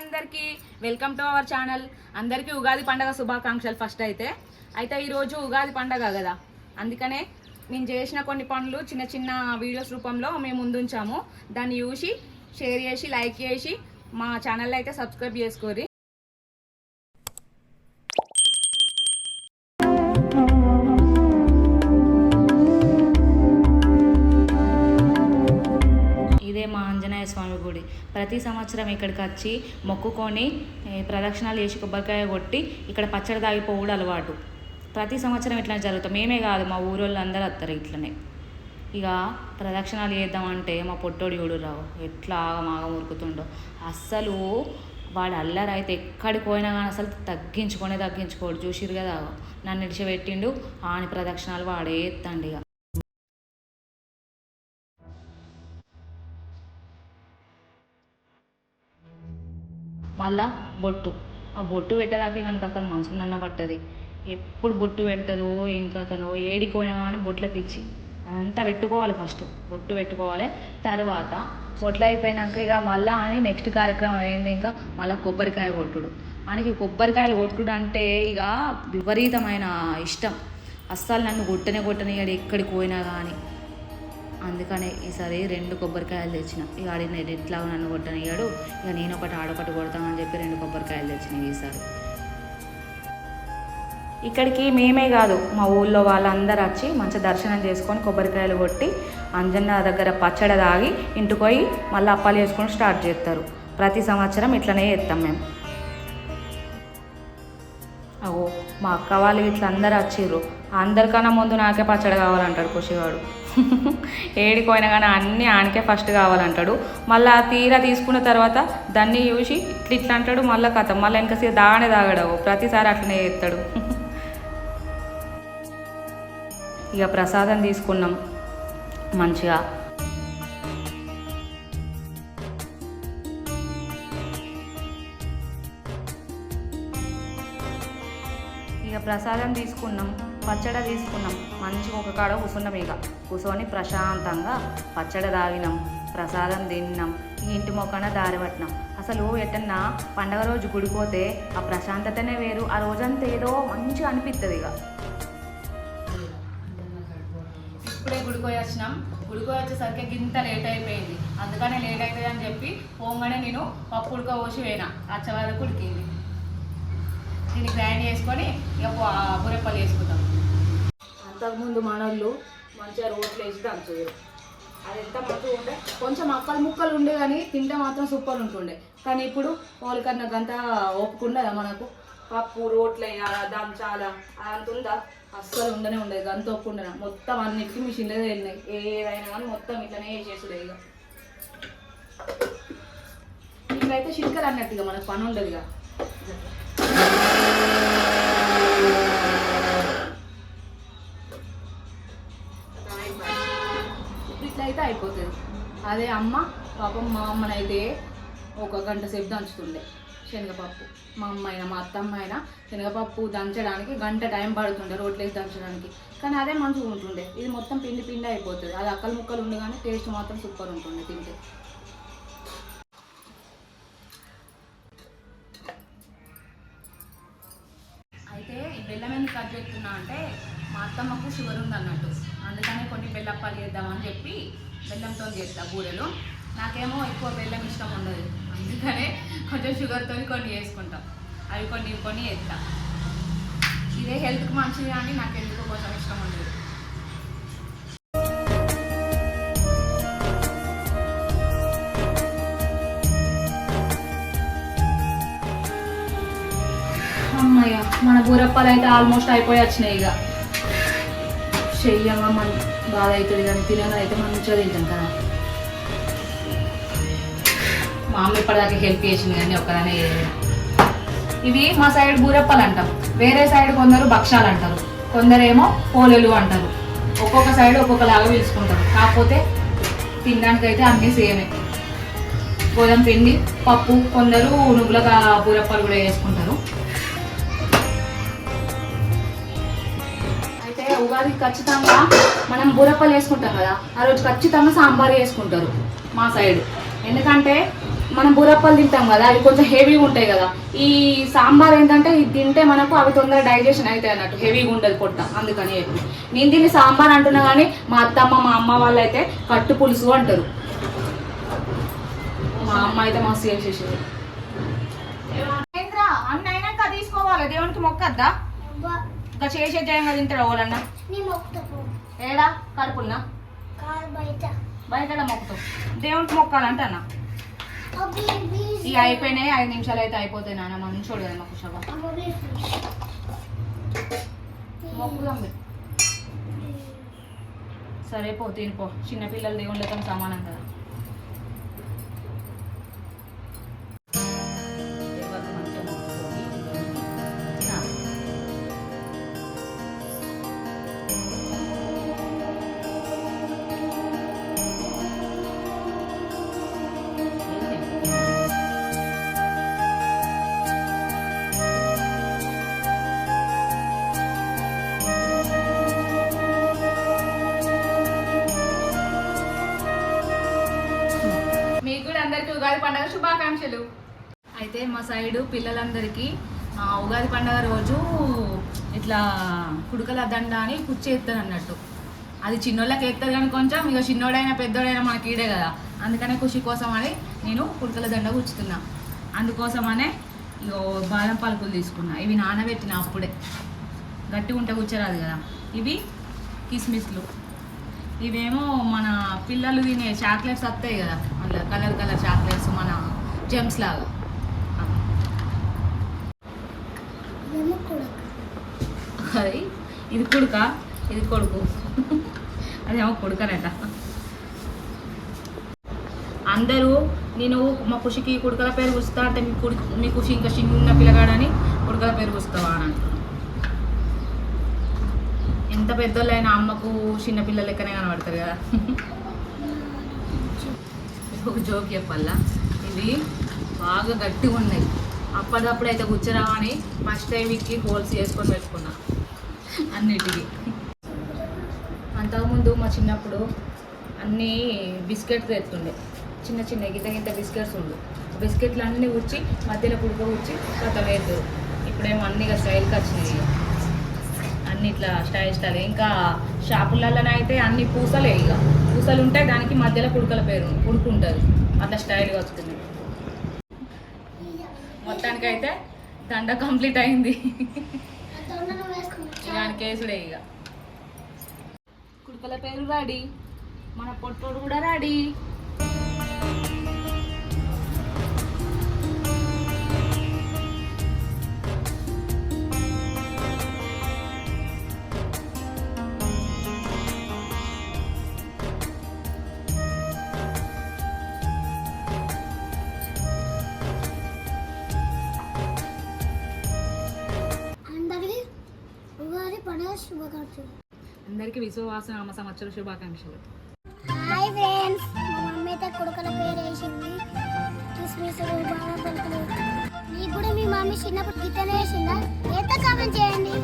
అందరికీ welcome to our channel. అందరికీ ఉగాది పండగ శుభాకాంక్షలు ఫస్ట్ అయితే. అయితే ఈరోజు ఉగాది పండగ కదా. అందుకనే మేము చేసిన కొన్ని పనులు చిన్న చిన్న వీడియోస్ రూపంలో మేము ముందుంచాము. దాన్ని చూసి షేర్ చేసి లైక్ చేసి మా ఛానల్ అయితే సబ్స్క్రైబ్ చేసుకోరి ప్రతి సంవత్సరం ఇక్కడికి వచ్చి మొక్కుకొని ప్రదక్షిణాలు చేసి కొబ్బరికాయ కొట్టి ఇక్కడ పచ్చడి తాగిపోవడం అలవాటు. ప్రతి సంవత్సరం ఇట్లా జరుగుతాం. మేమే కాదు మా ఊరోళ్ళు అందరూ వస్తారు ఇట్లనే. ఇక ప్రదక్షిణాలు చేద్దామంటే మా పొట్టోడు చూడు రావు ఎట్లా ఆగమాగం ఉరుకుతుండో. అస్సలు వాడు అల్లరి అయితే ఎక్కడికి పోయినా కానీ అసలు తగ్గించుకొనే తగ్గించుకోడు. చూసిరు కదా నన్ను ఇడిచిపెట్టిండు ఆని ప్రదక్షిణాలు వాడేత్తండి ఇక. మళ్ళా బొట్టు. ఆ బొట్టు పెట్టడానికి కనుక అసలు మనసు నన్న పట్టది. ఎప్పుడు బొట్టు పెడతాదో ఏం కథనో ఏడిపోయినా కానీ బొట్ల పిచ్చి అంతా పెట్టుకోవాలి ఫస్ట్. బొట్టు పెట్టుకోవాలి. తర్వాత బొట్లు అయిపోయినాక ఇక మళ్ళా అని నెక్స్ట్ కార్యక్రమం అయింది ఇంకా మళ్ళీ కొబ్బరికాయ కొట్టుడు. మనకి కొబ్బరికాయలు కొట్టుడు అంటే ఇక విపరీతమైన ఇష్టం. అస్సలు నన్ను కొట్టనే కొట్టనియడు ఎక్కడికి పోయినా కానీ అందుకనే ఈసారి రెండు కొబ్బరికాయలు తెచ్చిన. ఇక ఆడి నేను ఎట్లా నన్ను కొట్టనియ్యాడు ఇక నేను ఒకటి ఆడొకటి కొడతామని చెప్పి రెండు కొబ్బరికాయలు తెచ్చినాయి ఈసారి. ఇక్కడికి మేమే కాదు మా ఊళ్ళో వాళ్ళందరూ వచ్చి మంచి దర్శనం చేసుకొని కొబ్బరికాయలు కొట్టి అంజన్న దగ్గర పచ్చడి తాగి ఇంటికి పోయి మళ్ళీ అప్పాలు చేసుకొని స్టార్ట్ చేస్తారు. ప్రతి సంవత్సరం ఇట్లనే చేస్తాం మేము. అగో మా అక్క వాళ్ళు ఇట్లా అందరు వచ్చిర్రు. అందరికన్నా ముందు నాకే పచ్చడి కావాలంటాడు ఖుషిగాడు ఏడిపోయినా కానీ అన్నీ ఆనకే ఫస్ట్ కావాలంటాడు. మళ్ళీ ఆ తీరా తీసుకున్న తర్వాత దాన్ని చూసి ఇట్లా ఇట్లా అంటాడు మళ్ళీ కథ. మళ్ళీ ఇంకా దానే తాగడవు ప్రతిసారి అట్లనే చేస్తాడు. ఇక ప్రసాదం తీసుకున్నాం మంచిగా. ఇక ప్రసాదం తీసుకున్నాం. పచ్చడి తీసుకున్నాం. మంచిగా ఒక కాడ కూర్చున్నాం ఇక. కూర్చొని ప్రశాంతంగా పచ్చడి తాగినాం ప్రసాదం తిన్నాం ఇంటి మొక్కన దారి పట్టినాం. అసలు ఎట్టన్నా పండగ రోజు గుడిపోతే ఆ ప్రశాంతతనే వేరు ఆ రోజంతా ఏదో మంచిగా అనిపిస్తుంది ఇక. ఇప్పుడే గుడికి వచ్చినాం. గుడికి వచ్చేసరికి గింత లేట్ అయిపోయింది. అందుకనే లేట్ అవుతుంది అని చెప్పి పోగానే నేను పప్పు ఉడక పోసి పోయినా అచ్చ వరకు ఉడికింది. దీన్ని గ్రైండ్ చేసుకొని ఇక బురెప్పలు వేసుకుంటాం అంతకుముందు మనోళ్ళు మంచిగా రోట్లు వేసి దంచుతారు అది ఎంత మంచిగా ఉండే? కొంచెం అక్కలు ముక్కలు ఉండే కానీ తింటే మాత్రం సూపర్ ఉంటుండే. కానీ ఇప్పుడు వాళ్ళకన్నా గంట ఒప్పుకుండదా మనకు? పప్పు రోట్లు వేయాలా దంచాలా? అంత ఉందా? అస్సలు ఉండనే ఉండదు. గంత ఒప్పుకుండనా మొత్తం అన్నిటికీ మిషన్లే వెళ్ళినాయి ఏదైనా కానీ మొత్తం ఇట్లనే వేసేసుడే ఇక. ఇట్లయితే చిటికలు అన్నట్టుగా మనకు పని ఉండదు ఇక. అదే అమ్మ పాపం మా అమ్మనైతే ఒక గంట సేపు దంచుతుండే శనగపప్పు. మా అమ్మ అయినా మా అత్తమ్మ అయినా శనగపప్పు దంచడానికి గంట టైం పడుతుండే రోట్లేసి దంచడానికి. కానీ అదే మంచిగా ఉంటుండే. ఇది మొత్తం పిండి పిండి అయిపోతుంది. అది అక్కలు ముక్కలు ఉండగానే కానీ టేస్ట్ మాత్రం సూపర్ ఉంటుండే తింటే. అయితే ఈ బెల్లం ఎందుకు కట్ చేస్తున్నా అంటే మా అత్తమ్మకు షుగర్ ఉంది అన్నట్టు అందుకనే కొన్ని బెల్లప్పాలు చేద్దామని చెప్పి బెల్లంతో చేస్తా బూరెలు. నాకేమో ఎక్కువ బెల్లం ఇష్టం ఉండదు. అందుకనే కొంచెం షుగర్తో కొన్ని చేసుకుంటాం. అవి కొన్ని కొన్ని చేస్తా. ఇదే హెల్త్కి మంచిది కానీ నాకు ఎందుకు కొంచెం ఇష్టం ఉండదు. అమ్మయ్య మన బూరప్పాలు అయితే ఆల్మోస్ట్ అయిపోయి వచ్చినాయి ఇక. చెయ్యమ్మ మన బాధ అవుతుంది కానీ తినగా అయితే మంచిగా తింటాం కదా. మా అమ్మ ఇప్పటిదాకా హెల్ప్ చేసింది కానీ ఒక్కదానే ఇవి మా సైడ్ బూరప్పాలు అంటాం వేరే సైడ్ కొందరు భక్షాలు అంటారు. కొందరేమో పోలేలు అంటారు. ఒక్కొక్క సైడ్ ఒక్కొక్కలాగా పిలుచుకుంటారు. కాకపోతే తినడానికైతే అన్నీ సేమే. గోధుమ పిండి పప్పు కొందరు నువ్వుల బూరప్పాలు కూడా వేసుకుంటారు. ఉగాది ఖచ్చితంగా మనం బూరప్పలు వేసుకుంటాం కదా ఆ రోజు ఖచ్చితంగా సాంబార్ వేసుకుంటారు మా సైడ్ ఎందుకంటే మనం బూరప్పలు తింటాం కదా అవి కొంచెం హెవీగా ఉంటాయి కదా. ఈ సాంబార్ ఏంటంటే ఇది తింటే మనకు అవి తొందరగా డైజెషన్ అవుతాయి అన్నట్టు. హెవీగా ఉండదు పొట్ట అందుకని చెప్పి. నేను దీన్ని సాంబార్ అంటున్నా కానీ మా అత్తమ్మ మా అమ్మ వాళ్ళు అయితే కట్టు పులుసు అంటారు. మా అమ్మ అయితే మస్తు చేసేసింది. అన్న అయినాక తీసుకోవాలి? దేవునికి మొక్కద్దా? ఇంకా చేసే జయంగా తింటాడు ఓలన్న నీ మొక్కుతావు ఏడా? కడుపులనా కారు బయట. బయట మొక్కుతాం దేవునికి మొక్కాలంటే అన్న అవి ఇవి అయిపోయినాయి ఐదు నిమిషాలు అయితే అయిపోతాయి నాన్న మంచోడు కదా మాకు శోభ అవి మొక్కుదాం. సరే పో తినిపో చిన్నపిల్లలు దేవుళ్ళతో సమానం కదా. పండుగ శుభాకాంక్షలు. అయితే మా సైడు పిల్లలందరికీ ఉగాది పండుగ రోజు ఇట్లా కుడుకల దండ అని కుచ్చేస్తారు అన్నట్టు. అది చిన్నోళ్ళకి ఎత్తారు కానీ కొంచెం ఇక చిన్నోడైనా పెద్దోడైనా మనకి ఈడే కదా. అందుకనే ఖుషి కోసం అని నేను కుడుకల దండ కూర్చుతున్నా అందుకోసమనే ఇగో బాదం పలుకులు తీసుకున్నా. ఇవి నానబెట్టిన అప్పుడే. గట్టిగా ఉంటే కూర్చోరాదు కదా. ఇవి కిస్మిస్లు. ఇవేమో మన పిల్లలు తినే చాక్లెట్స్ వస్తాయి కదా. మళ్ళీ కలర్ కలర్ చాక్లెట్స్. మన జెమ్స్ లాగా. అది ఇది కొడుక ఇది కొడుకు. అదేమో కొడుకనట. అందరూ నేను మా కుషికి కుడుకల పేరు పుస్తా అంటే మీ కుడి మీ కుషి ఇంకా చిన్న పిల్లగాడని కుడుకల పేరు పుస్తావా అని ఎంత పెద్దోళ్ళైనా అమ్మకు చిన్న పిల్లలు లెక్కనే కనబడతారు కదా. ఒక జోక్ చెప్పాలా? ఇవి బాగా గట్టిగా ఉన్నాయి. అప్పటికప్పుడు అయితే కూర్చోరావా అని ఫస్ట్ టైం ఇక్కి హోల్స్ వేసుకొని పెట్టుకున్నా. అన్నిటికీ. అంతకుముందు మా చిన్నప్పుడు అన్నీ బిస్కెట్స్ తెస్తుండే. చిన్న చిన్న గిత గింత బిస్కెట్స్ ఉండు. బిస్కెట్లు అన్నీ ఉచ్చి మధ్యలో పుడుక ఉచ్చి కొత్త వేస్తారు ఇప్పుడేమో అన్నీ ఇక స్టైల్కి వచ్చినాయి. అన్ని ఇట్లా స్టైల్ స్టైల్. ఇంకా షాపులలోనే అయితే అన్ని పూసలే ఇక. పూసలు ఉంటాయి దానికి మధ్యలో పుడకల పేరు పుడుకుంటుంది అట్లా స్టైల్గా వస్తుంది మొత్తానికైతే దండ కంప్లీట్ అయింది. దాని కేసుడే ఇక. కుడుకల పేరు రాడి. మన పొట్టోడు కూడా రాడి. అందరికీ విశ్వవాస నామ సంవత్సర శుభాకాంక్షలు. హాయ్ ఫ్రెండ్స్ మా మమ్మీ అయితే కొడుకుల పేరు వేసింది. కిస్మిస్ బాగా కొడుకులు మీకు కూడా మీ మమ్మీ చిన్నప్పుడు గిట్టనే వేసిందా? ఎంత కామెంట్ చేయండి.